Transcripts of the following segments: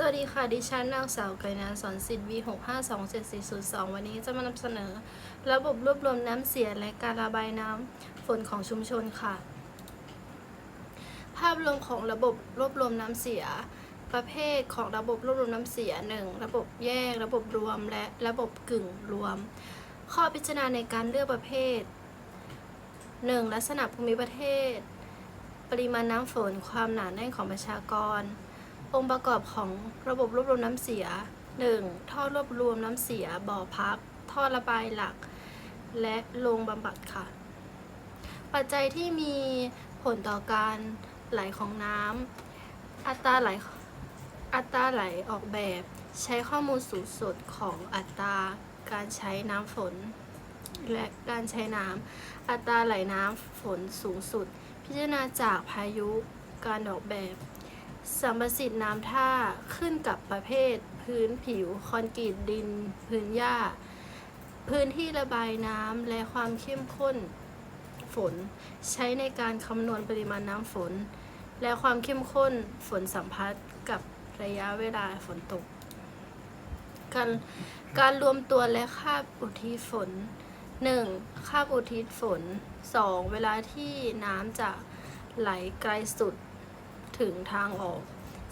สวัสดีค่ะ ดิฉันนางสาวไกนานสอนสิทธิ์ V 6 5 2 7 4 0 2 วันนี้จะมานำเสนอ ระบบรวบรวมน้ำเสียและการระบายน้ำฝนของชุมชนค่ะ ภาพรวมของระบบรวบรวมน้ำเสีย ประเภทของระบบรวบรวมน้ำเสีย 1. ระบบแยก ระบบรวม และระบบกึ่งรวม ข้อพิจารณาในการเลือกประเภท 1. ลักษณะภูมิประเทศ ปริมาณน้ำฝน ความหนาแน่นของประชากร องค์ประกอบของระบบรวบรวมน้ำเสีย 1. ท่อรวบรวมน้ำเสีย บ่อพัก ท่อระบายหลัก และโรงบำบัดค่ะ ปัจจัยที่มีผลต่อการไหลของน้ำอัตราไหลอัตราไหลออกแบบ ใช้ข้อมูลสูงสุดของอัตราการใช้น้ำฝน และการใช้น้ำอัตราไหลน้ำฝนสูงสุด พิจารณาจากพายุการออกแบบ สัมประสิทธิ์น้ำท่าขึ้นกับประเภท พื้นผิว คอนกรีตดิน พื้นหญ้า พื้นที่ระบายน้ำและความเข้มข้นฝน ใช้ในการคำนวณปริมาณน้ำฝน และความเข้มข้นฝนสัมพัทธ์กับระยะเวลาฝนตก การการรวมตัวและคาบอุทิศฝน 1. คาบอุทิศฝน 2. เวลาที่น้ำจะไหลไกลสุด ถึงทางออก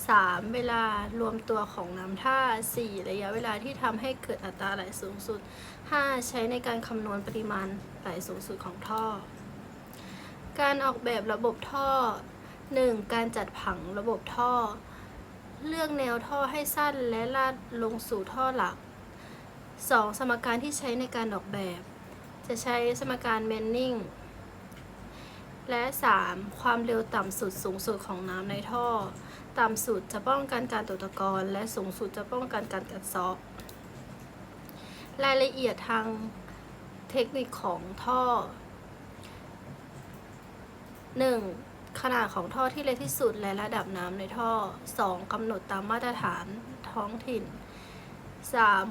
3. เวลารวมตัวของน้ำท่า 4. ระยะเวลาที่ทำให้เกิดอัตราไหลสูงสุด 5. ใช้ในการคำนวณปริมาณไหลสูงสุดของท่อ การออกแบบระบบท่อ 1. การจัดผังระบบท่อ เลือกแนวท่อให้สั้นและลาดลงสู่ท่อหลัก 2. สมการที่ใช้ในการออกแบบ จะใช้สมการแมนนิง และ 3. ความเร็วต่ำสุดสูงสุดของน้ำในท่อ ต่ำสุดจะป้องกันการตกตะกอนและสูงสุดจะป้องกันการกัดเซาะรายละเอียดทางเทคนิคของท่อ 1. ขนาดของท่อที่เล็กที่สุดและระดับน้ำในท่อ 2. กำหนดตามมาตรฐานท้องถิ่น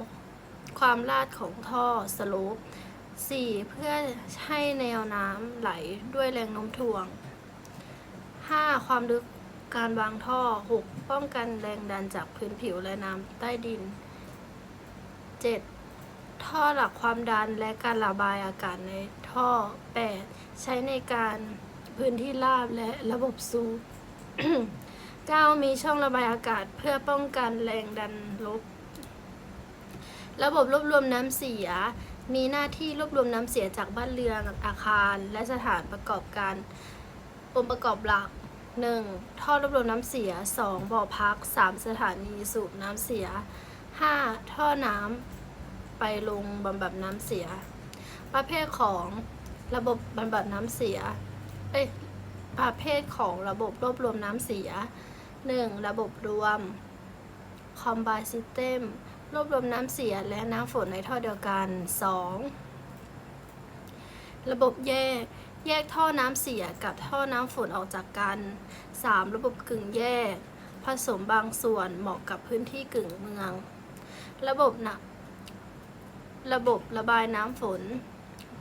3. ความลาดของท่อสโลป 4. เพื่อให้แนวน้ำไหลด้วยแรงโน้มถ่วง 5. ความลึกการวางท่อ 6. ป้องกันแรงดันจากพื้นผิวและน้ำใต้ดิน 7. ท่อหลักความดันและการระบายอากาศในท่อ 8. ใช้ในการพื้นที่ราบและระบบสูบ 9. มีช่องระบายอากาศเพื่อป้องกันแรงดันลบ ระบบรวบรวมน้ำเสีย มีหน้าที่รวบรวมน้ำเสียจากบ้านเรือนอาคาร และสถานประกอบการองค์ประกอบหลัก 1. ท่อรวบรวมน้ำเสีย 2. บ่อพัก 3. สถานีสูบน้ำเสีย 5. ท่อน้ำไปลงบำบัดน้ำเสีย ประเภทของระบบบำบัดน้ำเสีย เอ้ย ประเภทของระบบรวบรวมน้ำเสีย 1. ระบบรวม Combined System รวบรวมน้ำเสียและน้ำฝนในท่อเดียวกัน 2. ระบบแยก แยกท่อน้ำเสียกับท่อน้ำฝนออกจากกัน 3. ระบบกึ่งแยก ผสมบางส่วนเหมาะกับพื้นที่กึ่งเมือง ระบบนะระบบระบายน้ำฝน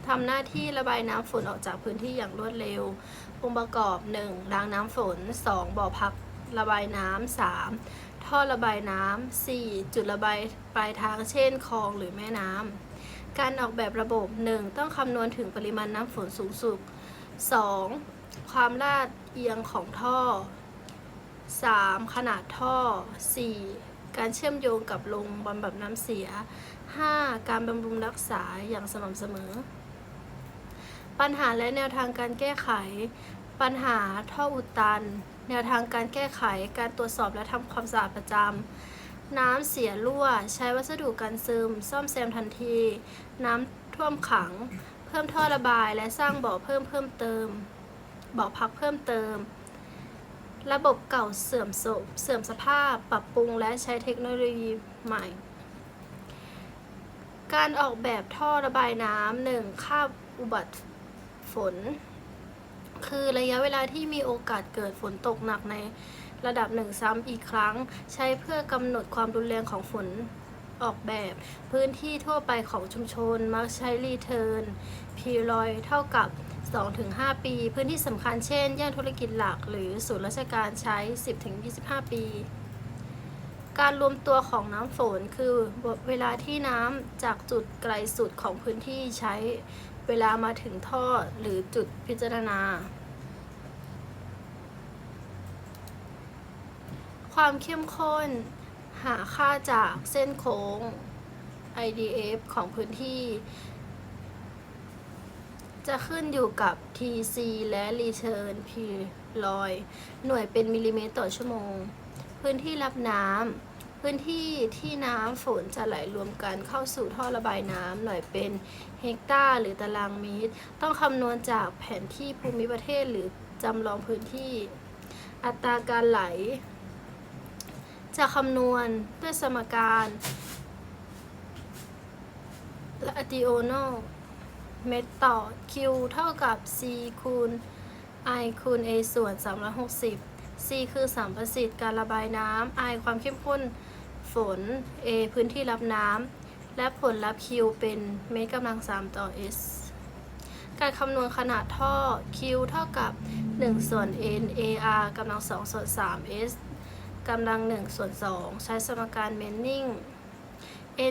ทำหน้าที่ระบายน้ำฝนออกจากพื้นที่อย่างรวดเร็ว องค์ประกอบ 1. รางน้ำฝน 2. บ่อพักระบายน้ำ 3. ท่อระบายน้ำ 4. จุดระบายปลายทางเช่นคลองหรือแม่น้ำ การออกแบบระบบ 1. ต้องคำนวณถึงปริมาณน้ำฝนสูงสุด 2. ความลาดเอียงของท่อ 3. ขนาดท่อ 4. การเชื่อมโยงกับโรงบำบัดน้ำเสีย 5. การบำรุงรักษาอย่างสม่ำเสมอ ปัญหาและแนวทางการแก้ไข ปัญหาท่ออุดตัน แนวทางการแก้ไข การตรวจสอบและทำความสะอาดประจำ น้ำเสียรั่ว ใช้วัสดุกันซึม ซ่อมแซมทันที น้ำท่วมขัง เพิ่มท่อระบายและสร้างบ่อเพิ่มเพิ่มเติม บ่อพักเพิ่มเติม ระบบเก่าเสื่อมโทรมเสื่อมสภาพ ปรับปรุงและใช้เทคโนโลยีใหม่ การออกแบบท่อระบายน้ำหนึ่งค่าบอุบัติฝน คือระยะเวลาที่มีโอกาสเกิดฝนตกหนักในระดับหนึ่งซ้ำอีกครั้ง ใช้เพื่อกำหนดความรุนแรงของฝนออกแบบ พื้นที่ทั่วไปของชุมชน มักใช้รีเทิร์นพีรอยเท่ากับ 2-5 ปี พื้นที่สำคัญเช่น ย่านธุรกิจหลัก หรือศูนย์ราชการใช้ 10-25 ปี การรวมตัวของน้ำฝนคือเวลาที่น้ำจากจุดไกลสุดของพื้นที่ใช้ เวลามาถึงท่อหรือจุดพิจารณา ความเข้มข้น หาค่าจากเส้นโค้ง IDF ของพื้นที่ จะขึ้นอยู่กับ TC และ Return P ลอย หน่วยเป็นมิลลิเมตรต่อชั่วโมง พื้นที่รับน้ำ พื้นที่ที่น้ำฝนจะไหลรวมกันเข้าสู่ท่อระบายน้ำหน่วยเป็นเฮกตาร์หรือตารางเมตร ต้องคำนวณจากแผนที่ภูมิประเทศหรือจำลองพื้นที่ อัตราการไหล จะคำนวณด้วยสมการและ additional เมตรต่อ Q เท่ากับ C คูณ I คูณ A ส่วน 360 C คือสัมประสิทธิ์การระบายน้ำ I ความเข้มข้นฝน A พื้นที่รับน้ำ และผลลัพธ์ Q เป็นเมตรกำลัง 3 ต่อ S การคำนวณขนาดท่อ Q เท่ากับ 1 ส่วน N AR กำลัง 2 ส่วน 3 S กำลัง 1 ส่วน 2 ใช้สมการเมนนิ่ง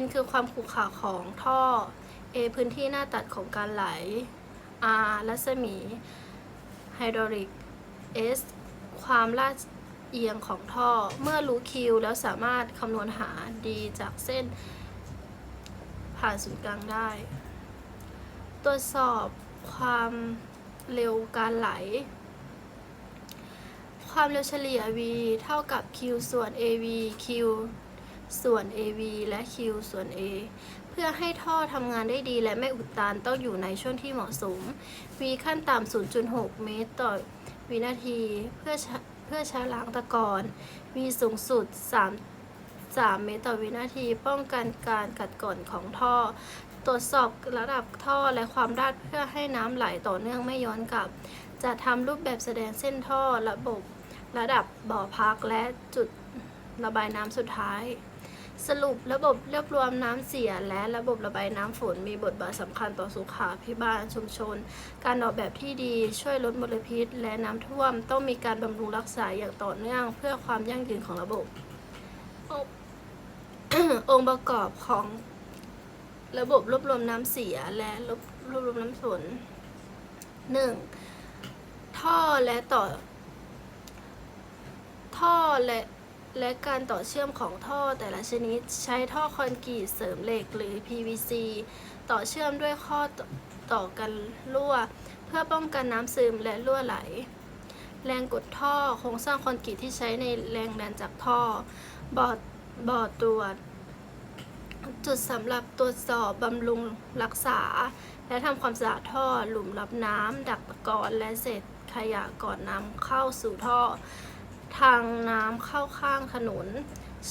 N คือความขรุขระของท่อ A พื้นที่หน้าตัดของการไหล R รัศมีไฮดรอลิก S ความลาดเอียงของท่อ เมื่อรู้ Q แล้วสามารถคำนวณหา D จากเส้น ผ่านศูนย์กลางได้ ตรวจสอบความเร็วการไหล ความเร็วเฉลี่ย v เท่ากับ q ส่วน av q ส่วน av และ q ส่วน a เพื่อให้ท่อทำงานได้ดีและไม่อุดตันต้องอยู่ในช่วงที่เหมาะสม v ขั้นต่ำ0.6 เมตรต่อ วินาทีเพื่อเพื่อช้ล้างตะกอน v สูงสุด 3 3 เมตรต่อวินาที ป้องกันการกัดก่อนของท่อ ตรวจสอบระดับท่อและความราดเพื่อให้น้ำไหลต่อเนื่องไม่ย้อนกลับ จะทำรูปแบบแสดงเส้นท่อระบบระดับบ่อพักและจุดระบายน้ำสุดท้าย สรุประบบรวบรวมน้ำเสียและระบบระบายน้ำฝนมีบทบาทสำคัญต่อสุขาพิบาลชุมชน การออกแบบที่ดีช่วยลดมลพิษ และน้ำท่วมต้องมีการบำรุงรักษาอย่างต่อเนื่องเพื่อความยั่งยืนของระบบ องค์ประกอบของระบบรวบรวมน้ำเสียและรวบรวบรวมน้ำฝนหนึ่งท่อและต่อ ท่อและ และการต่อเชื่อมของท่อแต่ละชนิด ใช้ท่อคอนกรีตเสริมเหล็กหรือ PVC ต่อเชื่อมด้วยข้อต่อกันรั่ว เพื่อป้องกันน้ำซึมและรั่วไหล แรงกดท่อโครงสร้างคอนกรีตที่ใช้ในแรงดันจากท่อ บอร์ดบอร์ดตรวจ จุดสำหรับตรวจสอบบำรุงรักษา และทำความสะอาดท่อ หลุมรับน้ำดักตะกอนและเศษขยะก่อนนำเข้าสู่ท่อ ทางน้ำเข้าข้างถนน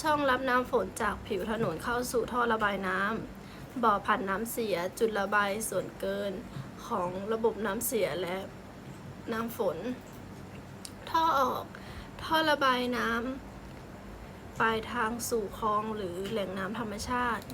ช่องรับน้ำฝนจากผิวถนนเข้าสู่ท่อระบายน้ำบ่อผ่านน้ำเสียจุดระบายส่วนเกินของระบบน้ำเสียและน้ำฝน ท่อออกท่อระบายน้ำปลายทางสู่คลองหรือแหล่งน้ำธรรมชาติ